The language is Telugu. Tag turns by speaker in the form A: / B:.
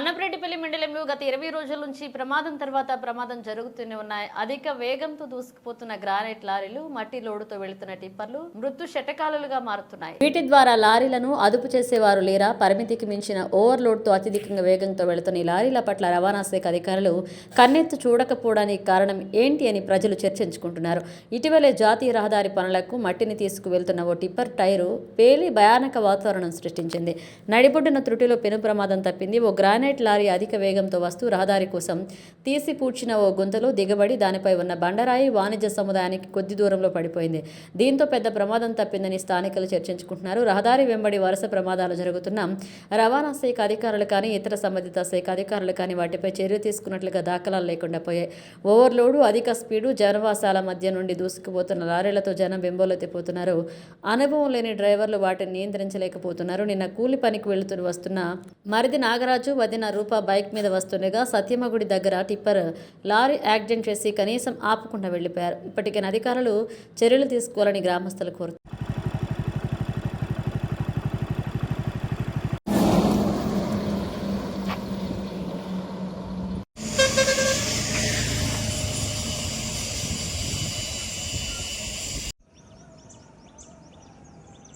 A: అన్నపరెడ్డిపల్లి మండలంలో గత ఇరవై రోజుల నుంచి ప్రమాదం తర్వాత ప్రమాదం జరుగుతూనే ఉన్నాయి. అధిక వేగంతో దూసుకుపోతున్న గ్రానైట్ లారీలు మట్టి లోడుతో వెళుతున్న టిప్పర్లు మృతు శటకాలుగా మారుతున్నాయి. వీటి ద్వారా లారీలను అదుపు చేసేవారు లేరా? పరిమితికి మించిన ఓవర్లోడ్తో అత్యధికంగా వేగంతో వెళుతున్న ఈ లారీల పట్ల రవాణా శాఖ అధికారులు కన్నెత్తు చూడకపోవడానికి కారణం ఏంటి అని ప్రజలు చర్చించుకుంటున్నారు. ఇటీవలే జాతీయ రహదారి పనులకు మట్టిని తీసుకువెళ్తున్న ఓ టిప్పర్ టైరు పేలి భయానక వాతావరణం సృష్టించింది. నడిబొడ్డున త్రుటిలో పెను ప్రమాదం తప్పింది. ఓ గ్రానైట్ లారీ అధిక వేగంతో వస్తూ రహదారి కోసం తీసిపూడ్చిన ఓ గుంతలో దిగబడి దానిపై ఉన్న బండరాయి వాణిజ్య సముదాయానికి కొద్ది దూరంలో పడిపోయింది. దీంతో పెద్ద ప్రమాదం తప్పిందని స్థానికులు చర్చించుకుంటున్నారు. రహదారి వెంబడి వరుస ప్రమాదాలు జరుగుతున్న రవాణా శాఖ అధికారులు కానీ ఇతర సంబంధిత శాఖ అధికారులు కానీ వాటిపై చర్య తీసుకున్నట్లుగా దాఖలాలు లేకుండా పోయాయి. ఓవర్లోడు అధిక స్పీడు జనవాసాల మధ్య నుండి దూసుకుపోతున్న లారీలతో జనం బెంబోలెత్తిపోతున్నారు అనుభవం లేని డ్రైవర్లు వాటిని నియంత్రించలేకపోతున్నారు. నిన్న కూలి పనికి వెళుతూ వస్తున్న మరిది నాగరాజు పదిన రూప బైక్ మీద వస్తుండగా సత్యమగుడి దగ్గర టిప్పర్ లారీ యాక్సిడెంట్ చేసి కనీసం ఆపకుండా వెళ్ళిపోయారు ఇప్పటికైనా అధికారులు చర్యలు తీసుకోవాలని గ్రామస్తులు కోరుతున్నారు.